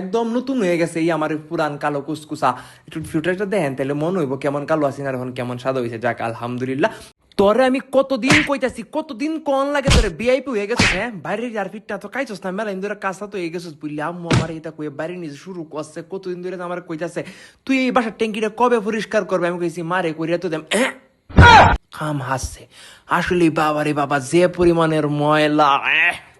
একদম নতুন হয়ে গেছে এই আমার পুরান কালো কুসকুসা। একটু ফিল্টারটা দেখেন, তাহলে মনে হইব কেমন কালো আছি না এখন কেমন সাদা হয়েছে যাক, আলহামদুলিল্লাহ। তোরে আমি কতদিন কইতাছি, কতদিন কন লাগে তোরে বিআইপি হয়ে গেছিস হ্যাঁ? বাইরের আর ফিটটা তো খাইছস না মেলা ইন্দুরে কাজটা তো হয়ে গেছিস বুঝলি আম্মু আমার এটা কই বাইরে নিজে শুরু করছে, কতদিন ধরে আমার কইতাছে, তুই এই বাসার ট্যাঙ্কিটা কবে পরিষ্কার করবে? আমি কইছি, মারে কইরা তো দেম! খাম হাসছে। আসলে বাবারে বাবা, যে পরিমাণের ময়লা!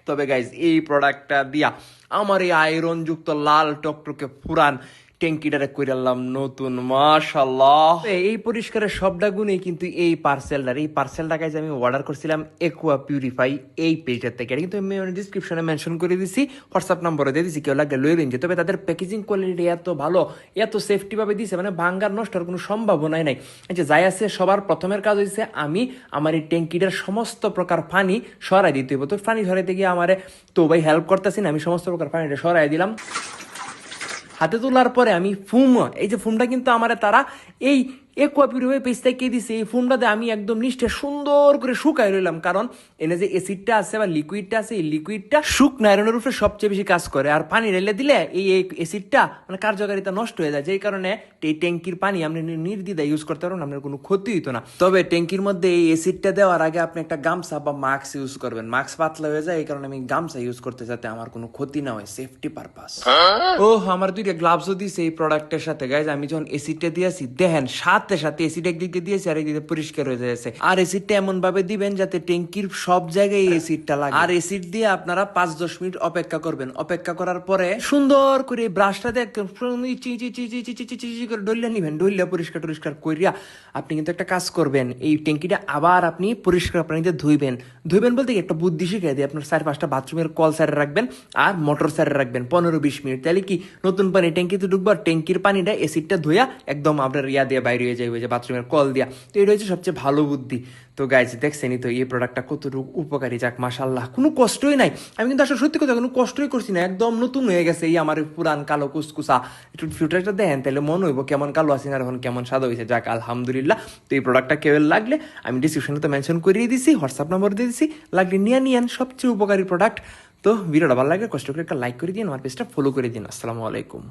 তবে গাইজ এই প্রোডাক্টটা দিয়া আমার এই আয়রনযুক্ত লাল টকটকে পুরান ট্যাঙ্কিটারে কইরালাম নতুন মাশাল্লাহ এই পরিষ্কারের সবটা গুণেই কিন্তু এই পার্সেলটার, এই পার্সেলটা গাইজ আমি অর্ডার করছিলাম একুয়া পিউরিফাই এই পেজের থেকে। কিন্তু আমি ডিসক্রিপশনে মেনশন করে দিছি হোয়াটসঅ্যাপ নম্বরে দিয়ে দিছি, কেউ লাগলে লই রেঞ্জে তবে তাদের প্যাকেজিং কোয়ালিটি এত ভালো, এত সেফটি ভাবে দিছে মানে ভাঙ্গার নষ্টর কোনো সম্ভাবনাই নাই। যে যাই আছে, সবার প্রথমের কাজ হয়েছে আমি আমার এই ট্যাঙ্কিটার সমস্ত প্রকার পানি সরাই দিতে হইব। তো পানি সরাইতে গিয়ে আমারে তো ভাই হেল্প করতেছি না, আমি সমস্ত প্রকার পানিটা সরাই দিলাম। হাতে তোলার পরে আমি ফুম এই যে ফুমটা কিন্তু আমার তারা এই একুয়া পিউরিফাই পেজ থেকে দিছে এই ফুমটাতে আমি একদম নিষ্ঠে সুন্দর করে শুকাই রইলাম। কারণ এনে যে এসিডটা আছে বা লিকুইডটা আছে এই লিকুইডটা শুকনো আয়রনের উপরে সবচেয়ে বেশি কাজ করে। আর পানি ঢেলে দিলে এই এসিডটা মানে কার্যকারিতা নষ্ট হয়ে যায়। যেই কারণে এই ট্যাঙ্কির পানি আপনি নি- নির্দ্বিধায় ইউজ করতে পারবেন আপনার কোনো ক্ষতি হইতো না। তবে ট্যাঙ্কির মধ্যে এই এসিডটা দেওয়ার আগে আপনি একটা গামছা বা মাস্ক ইউজ করবেন। মাস্ক পাতলা হয়ে যায় এই কারণে আমি গামছা ইউজ করতে যাতে আমার কোনো ক্ষতি না হয় সেফটি পারপাস ও আমার দুইটা গ্লাভসও দিয়েছে এই প্রোডাক্টের সাথে। গাইজ আমি যখন এসিডটা দিয়েছি দেখেন সাথে সাথে এসিড একদিকে দিয়েছে, আর এদিকে পরিষ্কার হয়ে যাচ্ছে। আর এসিডটা এমন ভাবে দিবেন যাতে ট্যাঙ্কির সব জায়গায় এসিডটা লাগে। আর এসিড দিয়ে আপনারা পাঁচ দশ মিনিট অপেক্ষা করবেন। অপেক্ষা করার পরে সুন্দর করে ব্রাশটা দিয়ে ডলিয়া নিবেন। ডলিয়া পরিষ্কার টরিষ্কার করিয়া আপনি কিন্তু একটা কাজ করবেন। এই ট্যাঙ্কিটা আবার আপনি পরিষ্কার পানিতে ধুইবেন। ধুইবেন বলতে একটা বুদ্ধি শিখে দিয়ে আপনার চার পাঁচটা বাথরুমের কল সারে রাখবেন আর মোটর সারে রাখবেন পনেরো বিশ মিনিট। তাহলে কি, নতুন পানি ট্যাঙ্কিতে ঢুকবার ট্যাঙ্কির পানিটা এসিডটা ধুয়া একদম আপনার ইয়া দিয়ে বাইরে হয়ে যাবে যে বাথরুমের কল দিয়া। তো এটা হচ্ছে সবচেয়ে ভালো বুদ্ধি। তো গাইজ দেখছেনই তো, এই প্রোডাক্টটা কতটুকু উপকারী যাক মাসাল্লাহ কোনো কষ্টই নাই। আমি কিন্তু আসলে সত্যি কথা, কোনো কষ্টই করছি না। একদম নতুন হয়ে গেছে এই আমার পুরান কালো কুসকুসা। একটু ফিল্টারটা দেখেন, তাহলে মনে হইব কেমন কালো আছি না এখন কেমন সাদা হয়েছে যাক, আলহামদুলিল্লাহ। তো এই প্রোডাক্টটা কেউ লাগলে আমি ডিসক্রিপশনে তো মেনশন করিয়ে দিছি হোয়াটসঅ্যাপ নম্বর দিয়ে দিছি। লাগলে নিয়ে নিয়েন সবচেয়ে উপকারী প্রোডাক্ট তো ভিডিওটা ভালো লাগে কষ্ট করে একটা লাইক করে দিন, আমার পেজটা ফলো করে দিন। আসসালামু আলাইকুম।